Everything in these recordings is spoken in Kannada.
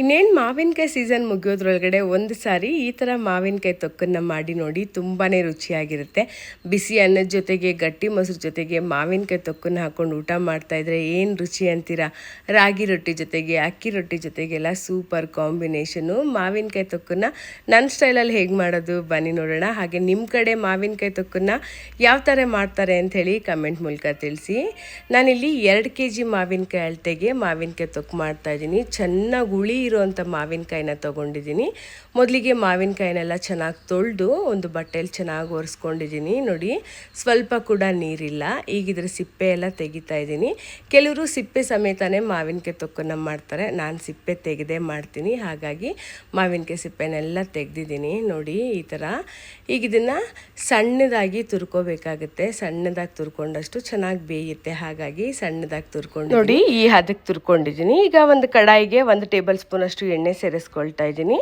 ಇನ್ನೇನು ಮಾವಿನಕಾಯಿ ಸೀಸನ್ ಮುಗಿಯೋದ್ರೊಳಗಡೆ ಒಂದು ಸಾರಿ ಈ ಥರ ಮಾವಿನಕಾಯಿ ತೊಕ್ಕನ್ನು ಮಾಡಿ ನೋಡಿ ತುಂಬಾ ರುಚಿಯಾಗಿರುತ್ತೆ. ಬಿಸಿ ಅನ್ನದ ಜೊತೆಗೆ, ಗಟ್ಟಿ ಮೊಸರು ಜೊತೆಗೆ ಮಾವಿನಕಾಯಿ ತೊಕ್ಕನ್ನು ಹಾಕ್ಕೊಂಡು ಊಟ ಮಾಡ್ತಾಯಿದ್ರೆ ಏನು ರುಚಿ ಅಂತೀರಾ? ರಾಗಿ ರೊಟ್ಟಿ ಜೊತೆಗೆ, ಅಕ್ಕಿ ರೊಟ್ಟಿ ಜೊತೆಗೆಲ್ಲ ಸೂಪರ್ ಕಾಂಬಿನೇಷನು ಮಾವಿನಕಾಯಿ ತೊಕ್ಕನ್ನು ನನ್ನ ಸ್ಟೈಲಲ್ಲಿ ಹೇಗೆ ಮಾಡೋದು ಬನ್ನಿ ನೋಡೋಣ. ಹಾಗೆ ನಿಮ್ಮ ಕಡೆ ಮಾವಿನಕಾಯಿ ತೊಕ್ಕನ್ನು ಯಾವ ಥರ ಮಾಡ್ತಾರೆ ಅಂಥೇಳಿ ಕಮೆಂಟ್ ಮೂಲಕ ತಿಳಿಸಿ. ನಾನಿಲ್ಲಿ ಎರಡು ಕೆ ಜಿ ಮಾವಿನಕಾಯಿ ಅಳತೆಗೆ ಮಾವಿನಕಾಯಿ ತೊಕ್ಕು ಮಾಡ್ತಾಯಿದ್ದೀನಿ ಚೆನ್ನಾಗಿ ಹುಳಿ ಇರೋವಂಥ ಮಾವಿನಕಾಯಿನ ತೊಗೊಂಡಿದ್ದೀನಿ. ಮೊದಲಿಗೆ ಮಾವಿನಕಾಯಿನೆಲ್ಲ ಚೆನ್ನಾಗಿ ತೊಳೆದು ಒಂದು ಬಟ್ಟೆಯಲ್ಲಿ ಚೆನ್ನಾಗಿ ಒರೆಸ್ಕೊಂಡಿದ್ದೀನಿ. ನೋಡಿ, ಸ್ವಲ್ಪ ಕೂಡ ನೀರಿಲ್ಲ. ಈಗ ಇದರ ಸಿಪ್ಪೆ ಎಲ್ಲ ತೆಗಿತಾ ಇದ್ದೀನಿ. ಕೆಲವರು ಸಿಪ್ಪೆ ಸಮೇತನೇ ಮಾವಿನಕಾಯಿ ತೊಕ್ಕನ್ನು ಮಾಡ್ತಾರೆ. ನಾನು ಸಿಪ್ಪೆ ತೆಗೆದೇ ಮಾಡ್ತೀನಿ. ಹಾಗಾಗಿ ಮಾವಿನಕಾಯಿ ಸಿಪ್ಪೆನೆಲ್ಲ ತೆಗೆದಿದ್ದೀನಿ. ನೋಡಿ, ಈ ಥರ ಈಗ ಇದನ್ನು ಸಣ್ಣದಾಗಿ ತುರ್ಕೋಬೇಕಾಗುತ್ತೆ. ಸಣ್ಣದಾಗಿ ತುರ್ಕೊಂಡಷ್ಟು ಚೆನ್ನಾಗಿ ಬೇಯುತ್ತೆ. ಹಾಗಾಗಿ ಸಣ್ಣದಾಗಿ ತುರ್ಕೊಂಡು ನೋಡಿ, ಈ ಹದಕ್ಕೆ ತುರ್ಕೊಂಡಿದ್ದೀನಿ. ಈಗ ಒಂದು ಕಡಾಯಿಗೆ ಒಂದು ಟೇಬಲ್ ಸ್ಪೂನಷ್ಟು ಎಣ್ಣೆ ಸೇರಿಸ್ಕೊಳ್ತಾ ಇದ್ದೀನಿ.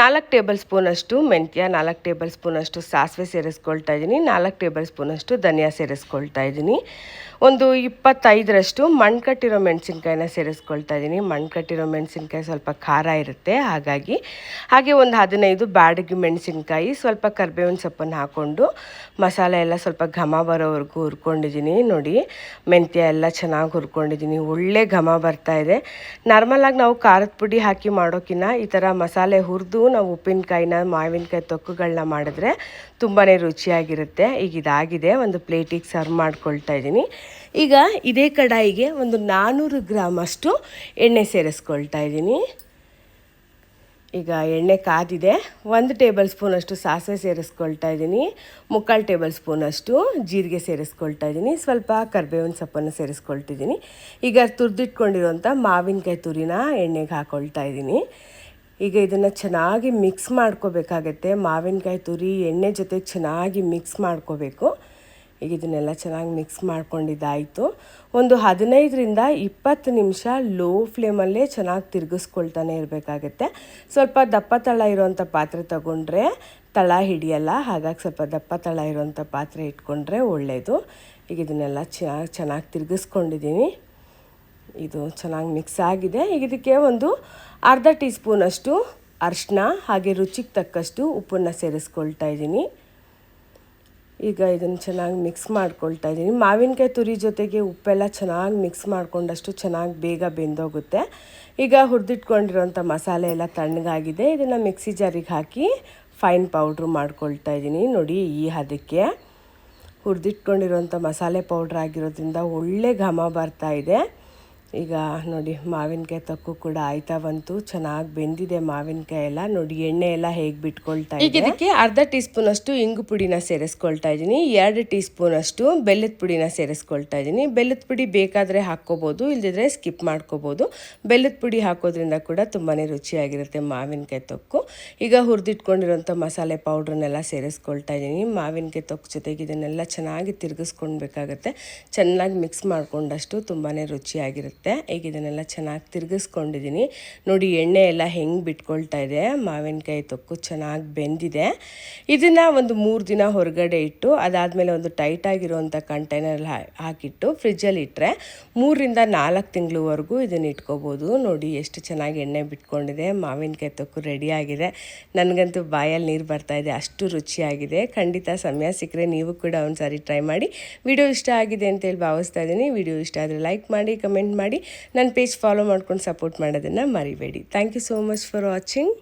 ನಾಲ್ಕು ಟೇಬಲ್ ಸ್ಪೂನಷ್ಟು ಮೆಂತ್ಯ, ನಾಲ್ಕು ಟೇಬಲ್ ಸ್ಪೂನಷ್ಟು ಸಾಸಿವೆ ಸೇರಿಸ್ಕೊಳ್ತಾ ಇದ್ದೀನಿ. ನಾಲ್ಕು ಟೇಬಲ್ ಸ್ಪೂನಷ್ಟು ಧನಿಯಾ ಸೇರಿಸ್ಕೊಳ್ತಾ ಇದ್ದೀನಿ. ಒಂದು ಇಪ್ಪತ್ತೈದರಷ್ಟು ಮಣ್ಣು ಕಟ್ಟಿರೋ ಮೆಣಸಿನ್ಕಾಯಿನ ಸೇರಿಸ್ಕೊಳ್ತಾ ಇದ್ದೀನಿ. ಮಣ್ಣು ಕಟ್ಟಿರೋ ಮೆಣಸಿನ್ಕಾಯಿ ಸ್ವಲ್ಪ ಖಾರ ಇರುತ್ತೆ, ಹಾಗಾಗಿ. ಹಾಗೆ ಒಂದು ಹದಿನೈದು ಬ್ಯಾಡಗಿ ಮೆಣಸಿನ್ಕಾಯಿ, ಸ್ವಲ್ಪ ಕರ್ಬೇವಿನ ಸೊಪ್ಪನ್ನು ಹಾಕ್ಕೊಂಡು ಮಸಾಲೆ ಎಲ್ಲ ಸ್ವಲ್ಪ ಘಮ ಬರೋವರೆಗೂ ಹುರ್ಕೊಂಡಿದ್ದೀನಿ. ನೋಡಿ, ಮೆಂತ್ಯ ಎಲ್ಲ ಚೆನ್ನಾಗಿ ಹುರ್ಕೊಂಡಿದ್ದೀನಿ. ಒಳ್ಳೆ ಘಮ ಬರ್ತಾ ಇದೆ. ನಾರ್ಮಲಾಗಿ ನಾವು ಖಾರದ ಪುಡಿ ಹಾಕಿ ಮಾಡೋಕ್ಕಿಂತ ಈ ಥರ ಮಸಾಲೆ ಹುರಿದು ನಾವು ಉಪ್ಪಿನಕಾಯಿನ, ಮಾವಿನಕಾಯಿ ತೊಕ್ಕುಗಳನ್ನ ಮಾಡಿದ್ರೆ ತುಂಬಾ ರುಚಿಯಾಗಿರುತ್ತೆ. ಈಗ ಇದಾಗಿದೆ. ಒಂದು ಪ್ಲೇಟಿಗೆ ಸರ್ವ್ ಮಾಡ್ಕೊಳ್ತಾ ಇದ್ದೀನಿ. ಈಗ ಇದೇ ಕಡಾಯಿಗೆ ಒಂದು ನಾನ್ನೂರು ಗ್ರಾಮಷ್ಟು ಎಣ್ಣೆ ಸೇರಿಸ್ಕೊಳ್ತಾ ಇದ್ದೀನಿ. ಈಗ ಎಣ್ಣೆ ಕಾದಿದೆ. ಒಂದು ಟೇಬಲ್ ಸ್ಪೂನಷ್ಟು ಸಾಸಿವೆ ಸೇರಿಸ್ಕೊಳ್ತಾ ಇದ್ದೀನಿ. ಮುಕ್ಕಾಲು ಟೇಬಲ್ ಸ್ಪೂನಷ್ಟು ಜೀರಿಗೆ ಸೇರಿಸ್ಕೊಳ್ತಾ ಇದ್ದೀನಿ. ಸ್ವಲ್ಪ ಕರ್ಬೇವಿನ ಸೊಪ್ಪನ್ನು ಸೇರಿಸ್ಕೊಳ್ತಿದ್ದೀನಿ ಈಗ ತುರಿದಿಟ್ಕೊಂಡಿರುವಂಥ ಮಾವಿನಕಾಯಿ ತುರಿನ ಎಣ್ಣೆಗೆ ಹಾಕ್ಕೊಳ್ತಾ ಇದ್ದೀನಿ. ಈಗ ಇದನ್ನು ಚೆನ್ನಾಗಿ ಮಿಕ್ಸ್ ಮಾಡ್ಕೋಬೇಕಾಗತ್ತೆ. ಮಾವಿನಕಾಯಿ ತುರಿ, ಎಣ್ಣೆ ಜೊತೆ ಚೆನ್ನಾಗಿ ಮಿಕ್ಸ್ ಮಾಡ್ಕೋಬೇಕು. ಈಗ ಇದನ್ನೆಲ್ಲ ಚೆನ್ನಾಗಿ ಮಿಕ್ಸ್ ಮಾಡ್ಕೊಂಡಿದ್ದಾಯಿತು. ಒಂದು ಹದಿನೈದರಿಂದ ಇಪ್ಪತ್ತು ನಿಮಿಷ ಲೋ ಫ್ಲೇಮಲ್ಲೇ ಚೆನ್ನಾಗಿ ತಿರುಗಿಸ್ಕೊಳ್ತಾನೆ ಇರಬೇಕಾಗತ್ತೆ. ಸ್ವಲ್ಪ ದಪ್ಪ ತಳ ಇರೋವಂಥ ಪಾತ್ರೆ ತಗೊಂಡ್ರೆ ತಳ ಹಿಡಿಯಲ್ಲ, ಹಾಗಾಗಿ ಸ್ವಲ್ಪ ದಪ್ಪ ತಳ ಇರೋವಂಥ ಪಾತ್ರೆ ಇಟ್ಕೊಂಡ್ರೆ ಒಳ್ಳೆಯದು ಈಗ ಇದನ್ನೆಲ್ಲ ಚೆನ್ನಾಗಿ ಚೆನ್ನಾಗಿ ತಿರುಗಿಸ್ಕೊಂಡಿದ್ದೀನಿ ಇದು ಚೆನ್ನಾಗಿ ಮಿಕ್ಸ್ ಆಗಿದೆ. ಈಗ ಇದಕ್ಕೆ ಒಂದು ಅರ್ಧ ಟೀ ಸ್ಪೂನಷ್ಟು ಅರಿಶಿನ ಹಾಗೆ ರುಚಿಗೆ ತಕ್ಕಷ್ಟು ಉಪ್ಪನ್ನು ಸೇರಿಸ್ಕೊಳ್ತಾ ಇದ್ದೀನಿ. ಈಗ ಇದನ್ನು ಚೆನ್ನಾಗಿ ಮಿಕ್ಸ್ ಮಾಡ್ಕೊಳ್ತಾ ಇದ್ದೀನಿ ಮಾವಿನಕಾಯಿ ತುರಿ ಜೊತೆಗೆ ಉಪ್ಪೆಲ್ಲ ಚೆನ್ನಾಗಿ ಮಿಕ್ಸ್ ಮಾಡ್ಕೊಂಡಷ್ಟು ಚೆನ್ನಾಗಿ ಬೇಗ ಬೆಂದೋಗುತ್ತೆ. ಈಗ ಹುರಿದಿಟ್ಕೊಂಡಿರೋಂಥ ಮಸಾಲೆ ಎಲ್ಲ ತಣ್ಣಗಾಗಿದೆ. ಇದನ್ನು ಮಿಕ್ಸಿ ಜಾರಿಗೆ ಹಾಕಿ ಫೈನ್ ಪೌಡ್ರು ಮಾಡ್ಕೊಳ್ತಾ ಇದ್ದೀನಿ ನೋಡಿ ಈ ಹದಕ್ಕೆ ಹುರಿದಿಟ್ಕೊಂಡಿರೋಂಥ ಮಸಾಲೆ ಪೌಡ್ರ್ ಆಗಿರೋದ್ರಿಂದ ಒಳ್ಳೆ ಘಮ ಬರ್ತಾ ಇದೆ. ಈಗ ನೋಡಿ ಮಾವಿನಕಾಯಿ ತಕ್ಕು ಕೂಡ ಆಯ್ತಾ ಬಂತು. ಚೆನ್ನಾಗಿ ಬೆಂದಿದೆ ಮಾವಿನಕಾಯಿ ಎಲ್ಲ. ನೋಡಿ ಎಣ್ಣೆ ಎಲ್ಲ ಹೇಗೆ ಬಿಟ್ಕೊಳ್ತಾ ಈಗ ಇದಕ್ಕೆ ಅರ್ಧ ಟೀ ಸ್ಪೂನ್ ಅಷ್ಟು ಇಂಗು ಪುಡಿನ ಸೇರಿಸ್ಕೊಳ್ತಾ ಇದ್ದೀನಿ ಎರಡು ಟೀ ಸ್ಪೂನ್ ಅಷ್ಟು ಬೆಲ್ಲದ ಪುಡಿನ ಸೇರಿಸ್ಕೊಳ್ತಾ ಇದ್ದೀನಿ ಬೆಲ್ಲದ ಪುಡಿ ಬೇಕಾದರೆ ಹಾಕ್ಕೋಬೋದು ಇಲ್ದಿದ್ರೆ ಸ್ಕಿಪ್ ಮಾಡ್ಕೋಬೋದು. ಬೆಲ್ಲದ ಪುಡಿ ಹಾಕೋದ್ರಿಂದ ಕೂಡ ತುಂಬಾ ರುಚಿಯಾಗಿರುತ್ತೆ ಮಾವಿನಕಾಯಿ ತೊಕ್ಕು. ಈಗ ಹುರಿದಿಟ್ಕೊಂಡಿರೋಂಥ ಮಸಾಲೆ ಪೌಡ್ರನ್ನೆಲ್ಲ ಸೇರಿಸ್ಕೊಳ್ತಾ ಇದ್ದೀನಿ ಮಾವಿನಕಾಯಿ ತೊಕ್ಕು ಜೊತೆಗೆ ಇದನ್ನೆಲ್ಲ ಚೆನ್ನಾಗಿ ತಿರುಗಿಸ್ಕೊಳ್ಬೇಕಾಗತ್ತೆ ಚೆನ್ನಾಗಿ ಮಿಕ್ಸ್ ಮಾಡ್ಕೊಂಡಷ್ಟು ತುಂಬಾ ರುಚಿಯಾಗಿರುತ್ತೆ. ಈಗ ಇದನ್ನೆಲ್ಲ ಚೆನ್ನಾಗಿ ತಿರುಗಿಸ್ಕೊಂಡಿದ್ದೀನಿ ನೋಡಿ, ಎಣ್ಣೆ ಎಲ್ಲ ಹೆಂಗೆ ಬಿಟ್ಕೊಳ್ತಾ ಇದೆ. ಮಾವಿನಕಾಯಿ ತೊಕ್ಕು ಚೆನ್ನಾಗಿ ಬೆಂದಿದೆ. ಇದನ್ನು ಒಂದು ಮೂರು ದಿನ ಹೊರಗಡೆ ಇಟ್ಟು, ಅದಾದಮೇಲೆ ಒಂದು ಟೈಟಾಗಿರುವಂಥ ಕಂಟೈನರಲ್ಲಿ ಹಾಕಿಟ್ಟು ಫ್ರಿಜ್ಜಲ್ಲಿ ಇಟ್ಟರೆ ಮೂರರಿಂದ ನಾಲ್ಕು ತಿಂಗಳವರೆಗೂ ಇದನ್ನು ಇಟ್ಕೋಬೋದು. ನೋಡಿ, ಎಷ್ಟು ಚೆನ್ನಾಗಿ ಎಣ್ಣೆ ಬಿಟ್ಕೊಂಡಿದೆ. ಮಾವಿನಕಾಯಿ ತೊಕ್ಕು ರೆಡಿಯಾಗಿದೆ ನನಗಂತೂ ಬಾಯಲ್ಲಿ ನೀರು ಬರ್ತಾ ಇದೆ. ಅಷ್ಟು ರುಚಿಯಾಗಿದೆ. ಖಂಡಿತ ಸಮಯ ಸಿಕ್ಕರೆ ನೀವು ಕೂಡ ಒಂದು ಸಾರಿ ಟ್ರೈ ಮಾಡಿ. ವಿಡಿಯೋ ಇಷ್ಟ ಆಗಿದೆ ಅಂತೇಳಿ ಭಾವಿಸ್ತಾ ಇದ್ದೀನಿ. ವಿಡಿಯೋ ಇಷ್ಟ ಆದರೆ ಲೈಕ್ ಮಾಡಿ ಕಮೆಂಟ್ ಮಾಡಿ ನನ್ನ ಪೇಜ್ ಫಾಲೋ ಮಾಡ್ಕೊಂಡು ಸಪೋರ್ಟ್ ಮಾಡೋದನ್ನು ಮರಿಬೇಡಿ thank you so much for watching